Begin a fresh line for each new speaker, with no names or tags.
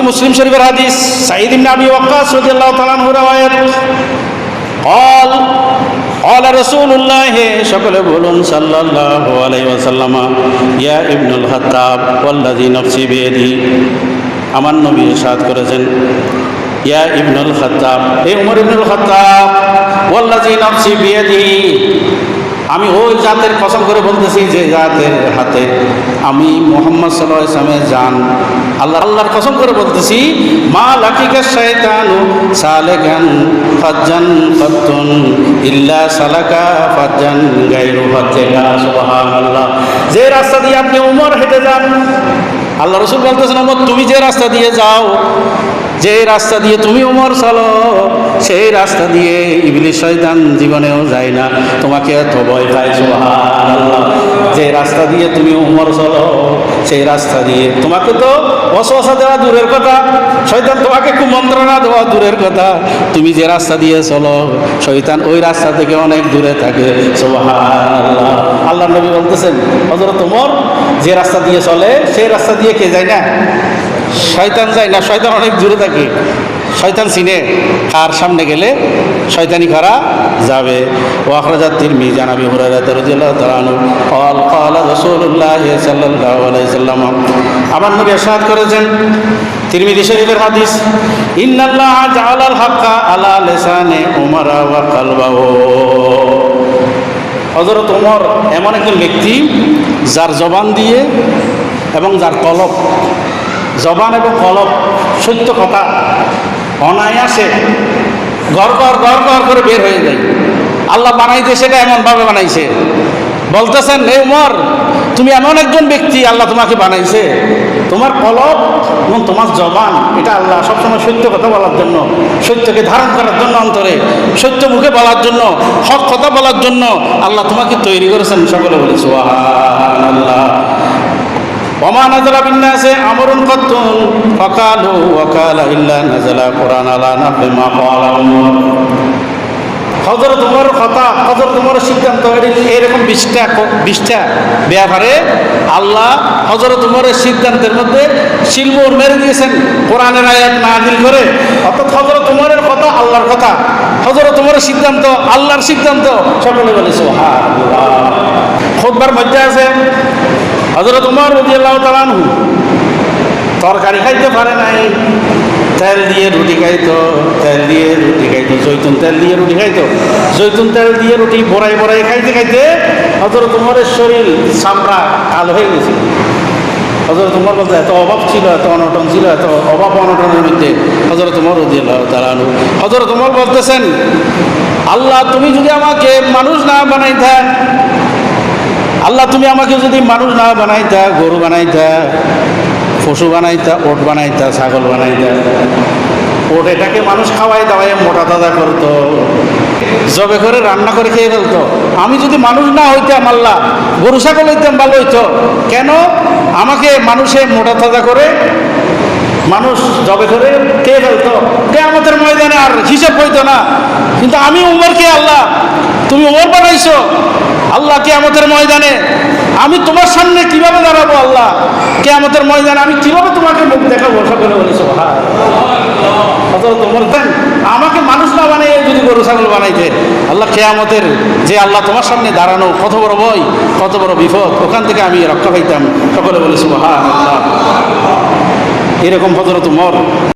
সহি মুসলিম শরীফের হাদিস সাইদ ইবনে আবি ওয়াক্কাস রাদিয়াল্লাহু তাআলা আনহু রাওয়ায়াত قال قال رسول الله সকলে বলুন সাল্লাল্লাহু আলাইহি ওয়াসাল্লাম ইয়া ইবনুল খাত্তাব ওয়াল্লাযী নাফসি বিয়াদি আমার নবী ইরশাদ করেছেন ইয়া ইবনুল খাত্তাব হে উমর ইবনুল খাত্তাব ওয়াল্লাযী নাফসি বিয়াদি আমি ওই জাতের কসম করে বলতেছি, যে জাতের হাতে আমি মোহাম্মদ সাল্লাহ ইসলামের জান, আল্লাহ আল্লাহর কসম করে বলতেছি, মা লাকিকা শয়তানু সালেকান ফাজ্জান ফাত্তুন ইল্লা সালাকা ফাজ্জান গায়রু ফাজ্জাকা সুবহানাল্লাহ যে রাস্তা দিয়ে আপনি উমর হেঁটে যান, আল্লাহ রসুল বলতেছেন উমর তুমি যে রাস্তা দিয়ে যাও, যে রাস্তা দিয়ে তুমি উমর চলো সেই রাস্তা দিয়ে ইবলিশ শয়তান জীবনেও যায় না। তোমাকে এত ভয় পায় যে রাস্তা দিয়ে তুমি উমর চলো, সেই রাস্তা দিয়ে। তোমাকে তো অসহসা দেওয়া দূরের কথা, শয়তান তোমাকে কুমন্ত্রণা দেওয়া দূরের কথা। তুমি যে রাস্তা দিয়ে চলো, শয়তান ওই রাস্তা থেকে অনেক দূরে থাকে আল্লাহ নবী বলতেছেন হজরত উমর, যে রাস্তা দিয়ে চলে, সেই রাস্তা দিয়ে কে যায় না? শয়তান যায় না, শয়তান অনেক দূরে থাকে। শয়তান চিনে আর সামনে গেলে শয়তানি করা যাবে ও আখরাজাত তিরমি জানাবি হুরায়রা রাদিয়াল্লাহু তাআলা আনহু قال قال رسول الله صلى الله عليه وسلم আমার নবী ارشاد করেছেন তিরমিজি শরীফের হাদিস ইন্নাল্লাহ জাআলাল হাক্কা আলা লিসানি উমারা ওয়া কালবাহু হযরত ওমর এমন একজন ব্যক্তি যার জবান দিয়ে এবং যার কলব জবান এবং কলব সত্য কথা অনায়াসে। ঘর গড় গড় গড় করে বের হয়ে যায়। আল্লাহ বানাইতে সেটা এমনভাবে বানাইছে। বলতেছেন, হে উমর, তুমি এমন একজন ব্যক্তি, আল্লাহ তোমাকে বানাইছে। তোমার কলব এবং তোমার জবান, এটা আল্লাহ সবসময় সত্য কথা বলার জন্য, সত্যকে ধারণ করার জন্য অন্তরে, সত্য মুখে বলার জন্য, হক কথা বলার জন্য আল্লাহ তোমাকে তৈরি করেছেন সকলে বলে আল্লাহ ওমা নাজলা বিন্যাসে আমরুন কত্তুন ফাকালু ওয়াকালা ইল্লা নাজালা কুরআন আলা নাফি মা ক্বালা হজর তোমার কথা হজর তোমার সিদ্ধান্ত এরকম বিশটা বিশটা ব্যাপারে আল্লাহ হজর তোমার সিদ্ধান্তের মধ্যে শিলমোর মেরে দিয়েছেন, কোরআনের আয়াত নাজিল করে। অর্থাৎ হজর তোমার কথা আল্লাহর কথা হজর তোমার সিদ্ধান্ত আল্লাহর সিদ্ধান্ত, সকলে বলেছে হ্যাঁ হজরত উমর রদিয়াল্লাহ তালানহু তরকারি খাইতে পারে নাই, তেল দিয়ে রুটি খাইতো, তেল দিয়ে রুটি খাইতো, জৈতুন তেল দিয়ে রুটি খাইতো। জৈতুন তেল দিয়ে রুটি বড়াই বড়াই খাইতে খাইতে হজরত উমরের শরীর চামড়া কালো হয়ে গেছে। হজরত উমর বলতে এত অভাব ছিল, এত অনটন ছিল, এত অভাব অনটনের মধ্যে হজরত উমর তালানহু হজরত উমর বলতেছেন, আল্লাহ, তুমি যদি আমাকে মানুষ না বানাই বানাইতা আল্লাহ, তুমি আমাকে যদি মানুষ না বানাইতা, গরু বানাইতা, পশু বানাইতা, ওট বানাইতা, ছাগল বানাইতা, ওট এটাকে মানুষ খাওয়াই দাওয়াই মোটা তাজা করতো, জবে করে রান্না করে খেয়ে ফেলতো। আমি যদি মানুষ না হইতাম আল্লাহ, গরু ছাগল হইতাম, ভালো হইতো। কেন? আমাকে মানুষে মোটা তাজা করে মানুষ জবে করে খেয়ে ফেলতো। কে আমাদের ময়দানে আর হিসেব হইতো না। কিন্তু আমি উমরকে আল্লাহ? তুমি উমর বানাইছো। আল্লাহ কেয়ামতের ময়দানে আমি তোমার সামনে কীভাবে দাঁড়াবো আল্লাহ? কেয়ামতের ময়দানে আমি কীভাবে তোমাকে মুখ দেখাবো? সকলে বলেছ আমাকে মানুষ না বানিয়ে যদি গরু, ছাগল বানাইতে। আল্লাহ, কেয়ামতের যে আল্লাহ তোমার সামনে দাঁড়ানো, কত বড় ভয়, কত বড় বিপদ, ওখান থেকে আমি রক্ষা পাইতাম। সকলে বলেছ আল্লাহ। এরকম হজরত মর